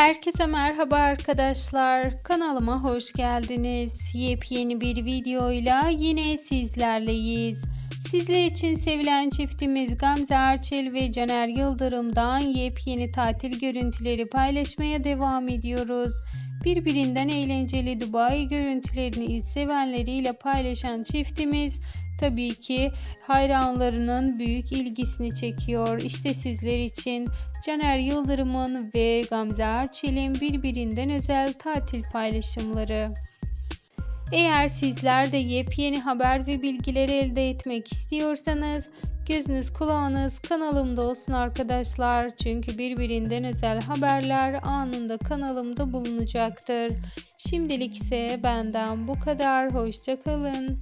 Herkese merhaba arkadaşlar. Kanalıma hoş geldiniz. Yepyeni bir videoyla yine sizlerleyiz. Sizler için sevilen çiftimiz Gamze Erçel ve Caner Yıldırım'dan yepyeni tatil görüntüleri paylaşmaya devam ediyoruz. Birbirinden eğlenceli Dubai görüntülerini sevenleriyle paylaşan çiftimiz tabii ki hayranlarının büyük ilgisini çekiyor. İşte sizler için Caner Yıldırım'ın ve Gamze Erçel'in birbirinden özel tatil paylaşımları. Eğer sizler de yepyeni haber ve bilgileri elde etmek istiyorsanız gözünüz kulağınız kanalımda olsun arkadaşlar. Çünkü birbirinden özel haberler anında kanalımda bulunacaktır. Şimdilik ise benden bu kadar. Hoşçakalın.